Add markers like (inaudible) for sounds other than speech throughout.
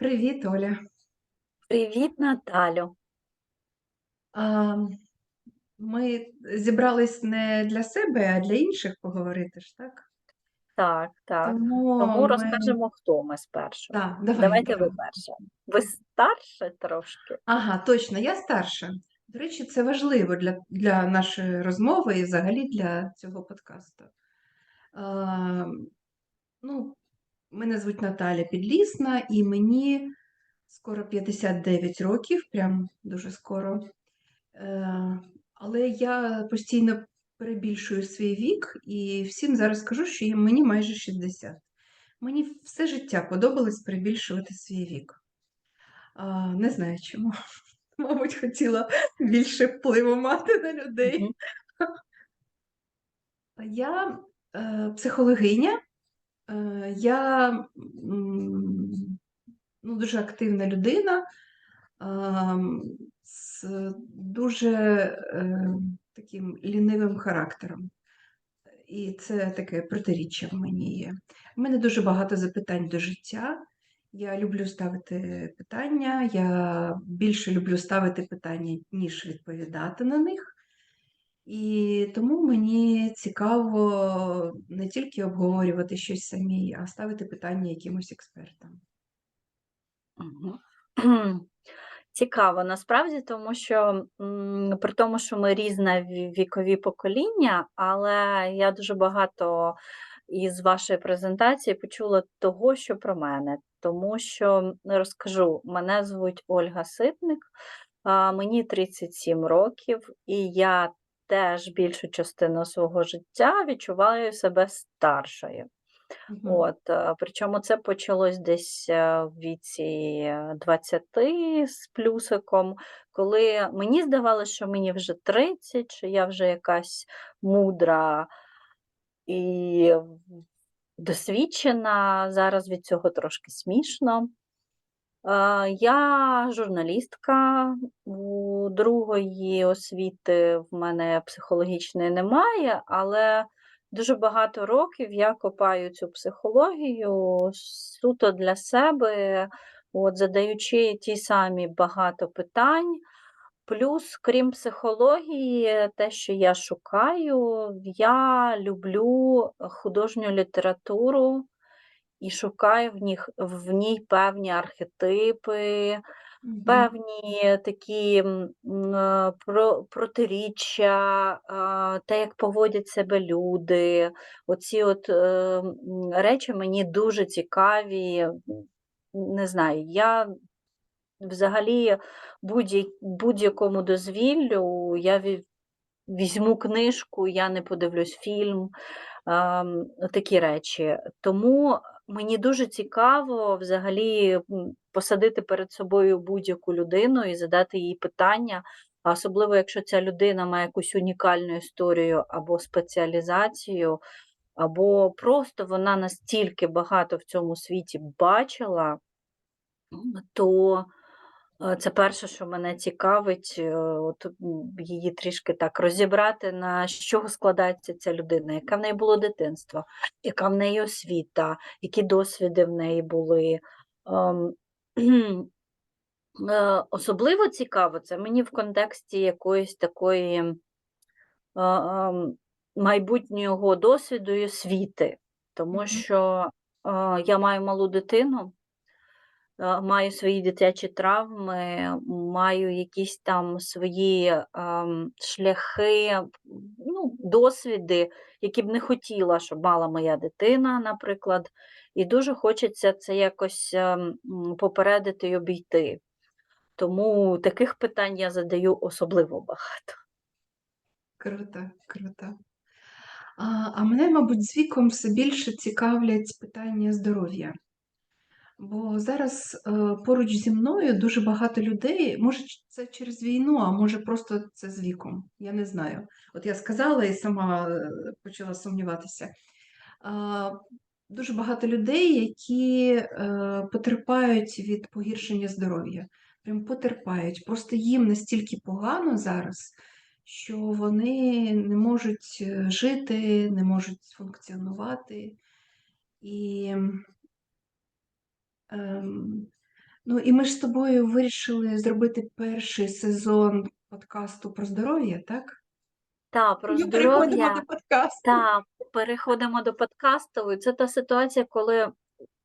Привіт, Оля. Привіт, Наталю. А, ми зібрались не для себе, а для інших поговорити ж, так? Так, так. Тому Тому ми... розкажемо, хто ми спершу. Так, давай, Давайте ви перше. Ви старше трошки? Ага, точно, я старша. До речі, це важливо для, для нашої розмови і взагалі для цього подкасту. А, ну, мене звуть Наталя Підлісна, і мені скоро 59 років, прям дуже скоро. Е, Але я постійно перебільшую свій вік і всім зараз кажу, що мені майже 60. Мені все життя подобалось перебільшувати свій вік. Не знаю чому. (laughs) Мабуть, хотіла більше впливу мати на людей. Мгм. Я е, психологиня, я ну, дуже активна людина з дуже е, таким лінивим характером. І це таке протиріччя в мені є. У мене дуже багато запитань до життя. Я люблю ставити питання, я більше люблю ставити питання, ніж відповідати на них. І тому мені цікаво не тільки обговорювати щось самі, а ставити питання якимось експертам. Цікаво, насправді, тому що при тому, що ми різне вікові покоління, але я дуже багато із вашої презентації почула того, що про мене. Тому що розкажу, мене звуть Ольга Ситник, мені 37 років, і я теж більшу частину свого життя відчуваю себе старшою. Мгм. От, е, причому це почалось десь е, в віці е, 20 з плюсиком, коли мені здавалося, що мені вже 30, що я вже якась мудра і досвідчена. Зараз від цього трошки смішно. Е, Я журналістка, у другої освіти в мене психологічної немає, але дуже багато років я копаю цю психологію суто для себе, от, задаючи ті самі багато питань. Плюс, крім психології, те, що я шукаю, я люблю художню літературу і шукаю в них в ній певні архетипи, Мгм. певні такі е, про, протиріччя, е, те, як поводять себе люди. Оці от е, речі мені дуже цікаві. Не знаю, я взагалі будь- будь-якому дозвіллю я візьму книжку, я не подивлюсь фільм, такі речі. Тому мені дуже цікаво взагалі посадити перед собою будь-яку людину і задати їй питання, особливо, якщо ця людина має якусь унікальну історію або спеціалізацію, або просто вона настільки багато в цьому світі бачила, то Це перше, що мене цікавить, е, от її трішки так розібрати, на з чого складається ця людина, яке в неї було дитинство, яка в неї освіта, які досвіди в неї були. Ем, (clears throat) е, Особливо цікаво це мені в контексті якоїсь такої е, ем, майбутнього досвіду і освіти, тому що е, я маю малу дитину. Е, маю свої дитячі травми, маю якісь там свої ем, шляхи, ну, досвіди, які б не хотіла, щоб мала моя дитина, наприклад. І дуже хочеться це якось ем, попередити і обійти. Тому таких питань я задаю особливо багато. Круто, круто. А, мене, мабуть, з віком все більше цікавлять питання здоров'я. Бо зараз е, поруч зі мною дуже багато людей, може, це через війну, а може просто це з віком. Я не знаю. От я сказала і сама е, почала сумніватися. Дуже багато людей, які е, потерпають від погіршення здоров'я. Прям потерпають. Просто їм настільки погано зараз, що вони не можуть жити, не можуть функціонувати. І ем, Ну, і ми ж з тобою вирішили зробити перший сезон подкасту про здоров'я, так? Та, про Ми переходимо здоров'я. до подкасту. Та, переходимо до подкасту. І Це та ситуація, коли,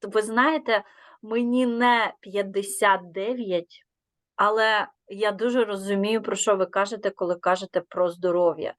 ви знаєте, мені не 59, але я дуже розумію, про що ви кажете, коли кажете про здоров'я.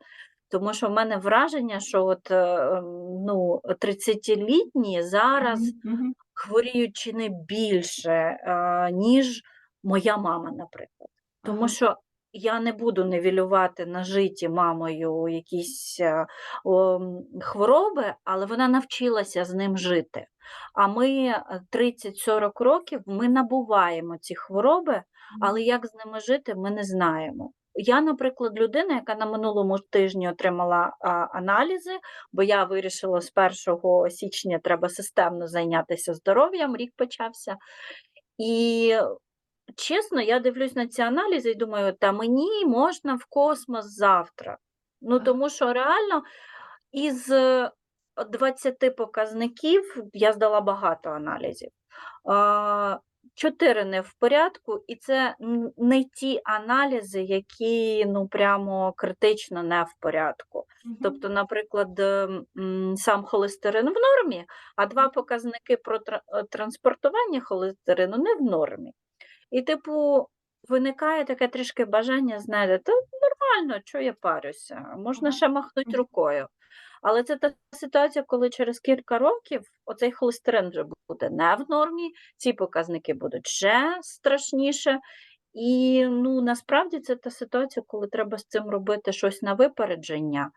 Тому що в мене враження, що от, е, ем, ну, 30-літні зараз Мгм, мгм. Хворіють чи не більше, е, ніж моя мама, наприклад. Тому що я не буду нивелювати нажиті мамою якісь е, о, хвороби, але вона навчилася з ним жити. А ми е, 30-40 років ми набуваємо ці хвороби, але як з ними жити, ми не знаємо. Я, наприклад, людина, яка на минулому тижні отримала а, аналізи, бо я вирішила з 1 січня треба системно зайнятися здоров'ям, рік почався. І чесно, я дивлюсь на ці аналізи і думаю, та мені можна в космос завтра. Ну, тому що реально із е, 20 показників я здала багато аналізів. Чотири не в порядку, і це не ті аналізи, які ну прямо критично не в порядку. Мгм. Тобто, наприклад, е, сам холестерин в нормі, а два показники про е, транспортування холестерину не в нормі. І, типу, виникає таке трішки бажання, знаєте, та нормально, що я парюся, можна ще махнути рукою. Але це та ситуація, коли через кілька років оцей холестерин вже буде не в нормі, ці показники будуть ще страшніше. І ну, насправді це та ситуація, коли треба з цим робити щось на випередження,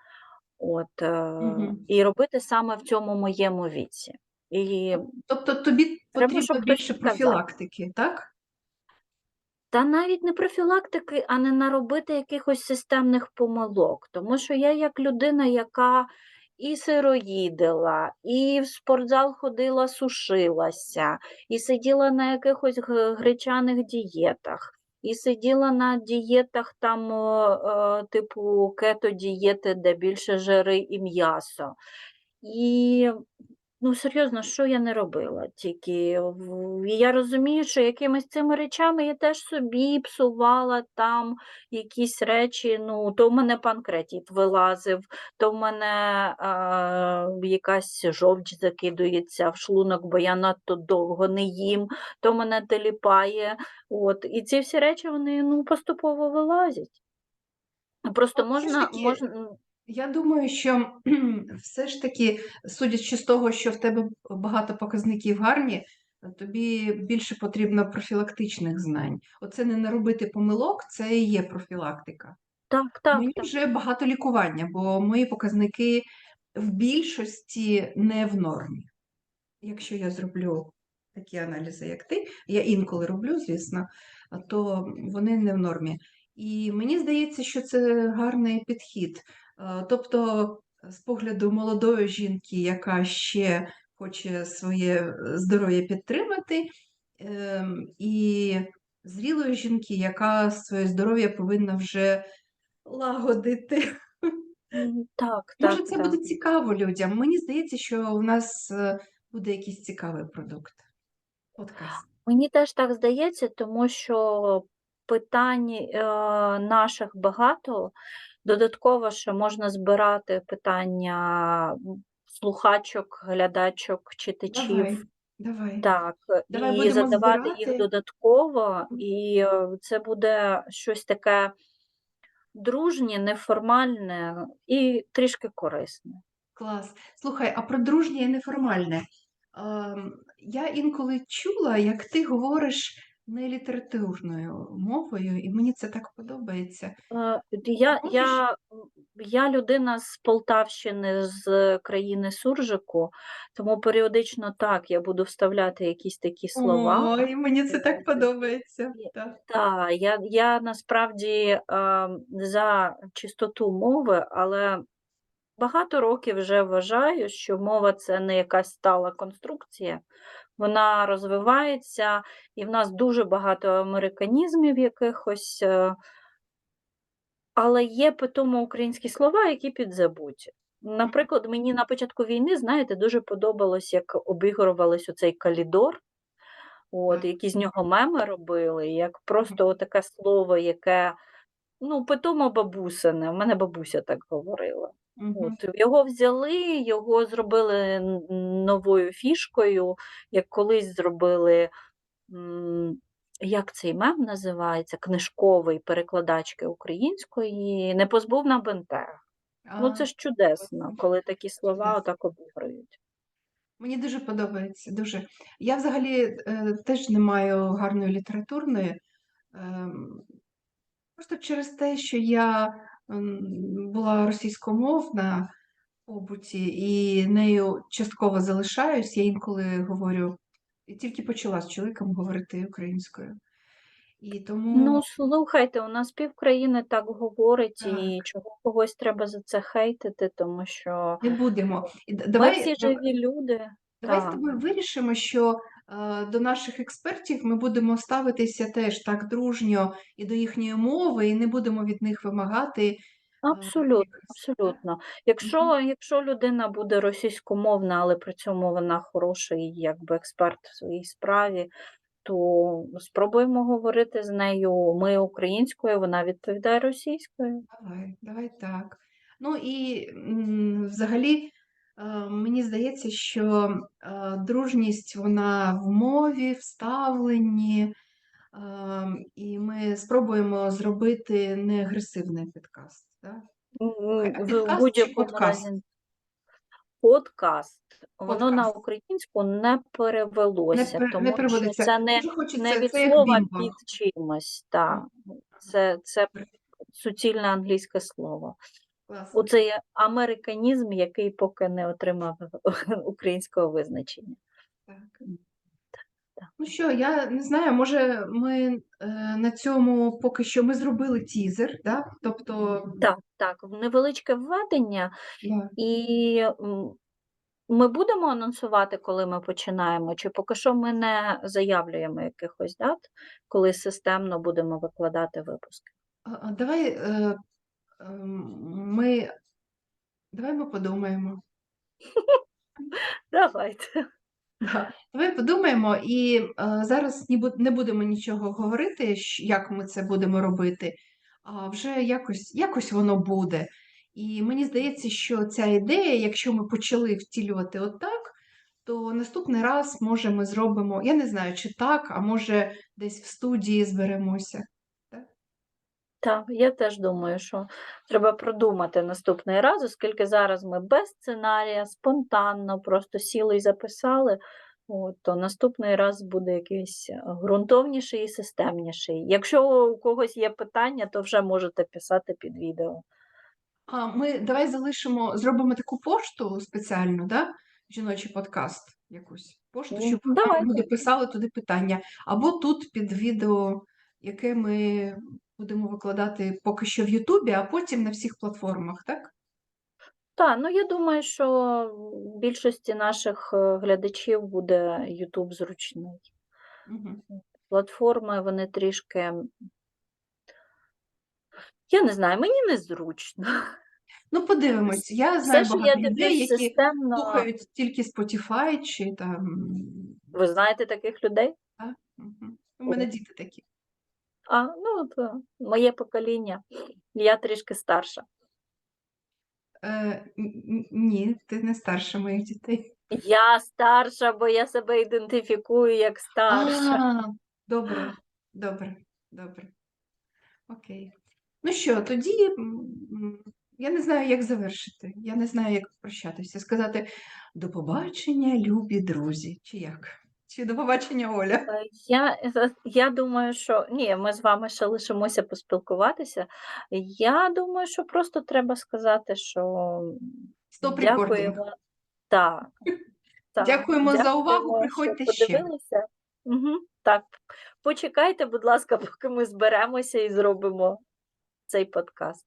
от, Мгм. і робити саме в цьому моєму віці. І Тобто тобі треба, потрібно більше профілактики, так? Та навіть не профілактики, а не наробити якихось системних помилок. Тому що я як людина, яка і сироїдила, і в спортзал ходила, сушилася, і сиділа на якихось гречаних дієтах, і сиділа на дієтах там, е, типу кето-дієти, де більше жири і м'ясо. І Ну, серйозно, що я не робила? Тільки я розумію, що якимись цими речами я теж собі псувала там якісь речі. Ну, то в мене панкретит вилазив, то в мене а, якась жовч закидується в шлунок, бо я надто довго не їм, то мене теліпає. От. І ці всі речі вони ну, поступово вилазять. Просто можна, можна, Я думаю, що все ж таки, судячи з того, що в тебе багато показників гарні, тобі більше потрібно профілактичних знань. Оце не наробити помилок, це і є профілактика. так, так, Мені так. вже багато лікування, бо мої показники в більшості не в нормі. Якщо я зроблю такі аналізи, як ти, я інколи роблю, звісно, то вони не в нормі. І мені здається, що це гарний підхід. Е, Тобто, з погляду молодої жінки, яка ще хоче своє е, здоров'я підтримати, ем, і зрілої жінки, яка своє здоров'я повинна вже лагодити. Так, (laughs) Може, так, це так. буде цікаво людям. Мені здається, що у нас е, буде якийсь цікавий продукт. Подкаст. Мені теж так здається, тому що питань е, наших багато. Додатково ще можна збирати питання слухачок, глядачок, читачів. давай. Так, Давай і задавати їх додатково, і е, це буде щось таке дружнє, неформальне і трішки корисне. Клас. Слухай, а про дружнє і неформальне. Ем, Я інколи чула, як ти говориш не літературною мовою, і мені це так подобається. Е, Я, я, я людина з Полтавщини, з країни Суржику, тому періодично так я буду вставляти якісь такі слова. Ой, мені це так Е, подобається. Так. Так, я, я насправді е, за чистоту мови, але багато років вже вважаю, що мова це не якась стала конструкція, вона розвивається, і в нас дуже багато американізмів якихось. е, але є по тому українські слова, які підзабуті. Наприклад, мені на початку війни, знаєте, дуже подобалось, як обігрувалось оцей калідор. От, які з нього меми робили, як просто таке слово, яке ну, питомо бабусине. У мене бабуся так говорила. От, його взяли, його зробили новою фішкою, як колись зробили, як цей мем називається, книжковий перекладачки української, не позбув на бентег. Ну це ж чудесно, коли такі слова отак обіграють. Мені дуже подобається, дуже. Я взагалі е, теж не маю гарної літературної, ем, просто через те, що я була російськомовна побуті і нею частково залишаюсь. Я інколи говорю, і тільки почала з чоловіком говорити українською. І тому Ну, слухайте, у нас півкраїни так говорить, Так. і чого когось треба за це хейтити, тому що не будемо. І ми давай, всі живі люди. давай з Так. тобою вирішимо, що до наших експертів ми будемо ставитися теж так дружньо і до їхньої мови, і не будемо від них вимагати. е, Абсолютно, так? абсолютно. Якщо, якщо людина буде російськомовна, але при цьому вона хороший якби експерт в своїй справі, то спробуємо говорити з нею. Ми українською, вона відповідає російською. Давай, давай так. Ну і взагалі е, мені здається, що е, дружність вона в мові, в ставленні, і ми спробуємо зробити не агресивний підкаст. Так? М, А В підкаст будь-якому подкаст? разі подкаст. Воно на українську не Не, перевелося, не тому що переводиться. це не, не від це слова під чимось. Так. Це, це суцільне англійське слово. Класно. Оце є американізм, який поки не отримав (laughs) українського визначення. Так. Ну що, я не знаю, може ми е, на цьому поки що ми зробили тізер, да? Тобто, Так, так, невеличке введення, да. і ми будемо анонсувати, коли ми починаємо, чи поки що ми не заявлюємо якихось дат, коли системно будемо викладати випуски. Давай е, ем, ми, давай ми подумаємо. (laughs) Давайте. Да. Давай подумаємо, і е, зараз не будемо нічого говорити, як ми це будемо робити, а вже якось, якось воно буде. І мені здається, що ця ідея, якщо ми почали втілювати отак, то наступний раз, може, ми зробимо, я не знаю, чи так, а може, десь в студії зберемося. Так, я теж думаю, що треба продумати наступний раз, оскільки зараз ми без сценарія, спонтанно, просто сіли і записали, от, то наступний раз буде якийсь е, ґрунтовніший і системніший. Якщо у когось є питання, то вже можете писати під відео. А ми давай залишимо, зробимо таку пошту спеціальну, да? Жіночий подкаст якусь пошту, щоб нам давайте. люди писали туди питання. Або тут під відео, яке ми будемо викладати поки що в Ютубі, а потім на всіх платформах, так? Так, ну я думаю, що більшості наших е, глядачів буде YouTube зручний. Угу. Платформи вони трішки. Я не знаю, мені незручно. Ну, подивимось. Я Все, знаю я багато людей, які системно. слухають тільки Spotify чи там. Ви знаєте таких людей? Так? Угу. У мене діти такі. А, ну, то моє покоління. Я трішки старша. Е, н- ні, ти не старша моїх дітей. Я старша, бо я себе ідентифікую як старша. А, добре, добре, добре. Окей. Ну що, тоді я не знаю, як завершити. Я не знаю, як прощатися. Сказати до побачення, любі друзі. Чи як? Чи до побачення, Оля? Е, Я, е, я думаю, що ні, ми з вами ще лишимося поспілкуватися. Я думаю, що просто треба сказати, що Стоп дякуємо. Так, так, (laughs) Дякуємо за увагу, приходьте що ще. Угу, так, почекайте, будь ласка, поки ми зберемося і зробимо цей подкаст.